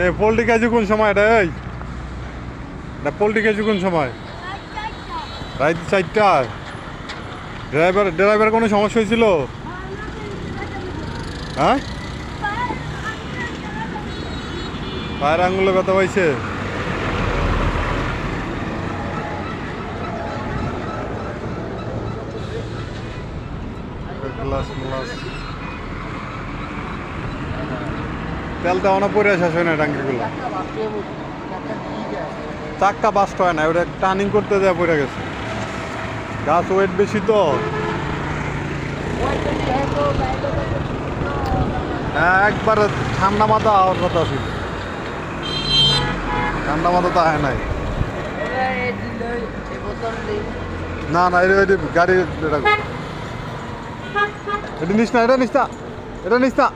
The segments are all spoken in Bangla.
এ পোল্ট্রি কেজি কোন সময় এটা এই? না, পোল্ট্রি কেজি কোন সময়? রাত চারটায় ড্রাইভার ড্রাইভার কোনো সমস্যা হয়েছিল? হ্যাঁ? পায়ের আঙুলে ব্যথা পাইছে? তেল দেওয়া না পরে শেষ হয় না টাঙ্কিগুলো চাক্কা বাস্ট হয় না, ওটা টার্নিং করতে দেওয়া পড়ে গেছে। গাছ ওয়েট বেশি তো। হ্যাঁ একবার ঠান্ডা মাথা হওয়ার কথা ছিল। ঠান্ডা মাথা তো হয় নাই। না না, এটা গাড়ি এটা। এটা নিস না, এটা নিস না, এটা নিস না।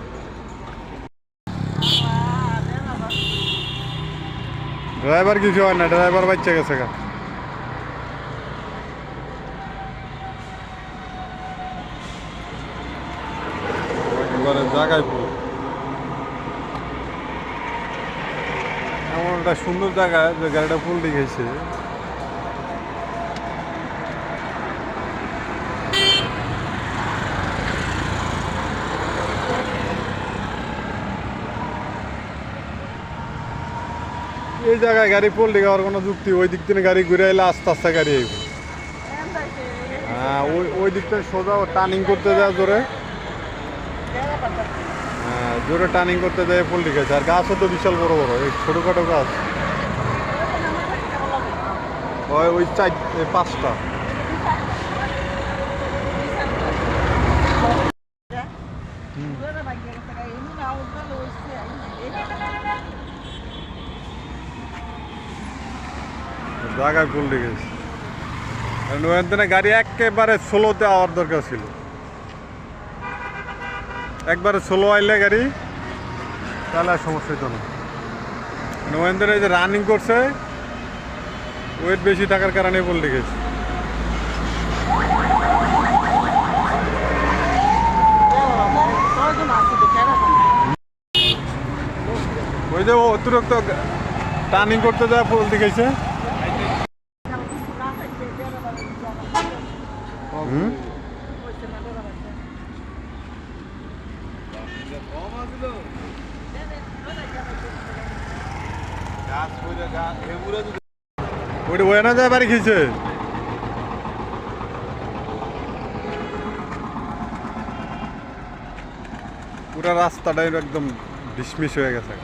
ড্রাইভার কিছু হয় না, ড্রাইভার বাচ্চা গেছে গা। জায়গায় পুরো এমন একটা সুন্দর জায়গায় যে গাড়িটা ফুল লিখেছে এই জায়গায় গাড়ি পল্টি খাওয়ার কোনো যুক্তি? ওই দিক থেকে গাড়ি ঘুরে এলে আস্তে আস্তে গাড়ি আইব। হ্যাঁ ওই ওই দিক থেকে সোজা টার্নিং করতে যায় জোরে। হ্যাঁ জোরে টার্নিং করতে যায় পল্টি গেছে। আর গাছও তো বিশাল বড় বড়, এই ছোটোখাটো গাছ। ওই ওই চার পাঁচটা। জায়গায় পল্টি গেছে। কারণ গাড়ি একেবারে স্লোতে আওয়ার দরকার ছিল। একবারে স্লো আইলে গাড়ি, তাহলে আর সমস্যা হতো না। ওখান যে রানিং করছে ওয়েট বেশি থাকার কারণে পল্টি গেছে। ওই যে অতিরিক্ত টার্নিং করতে যায় পল্টি গেছে। হুম ওইটা ওই না যায় বাড়ি খেয়েছে পুরো রাস্তাটা একদম ডিসমিস হয়ে গেছে।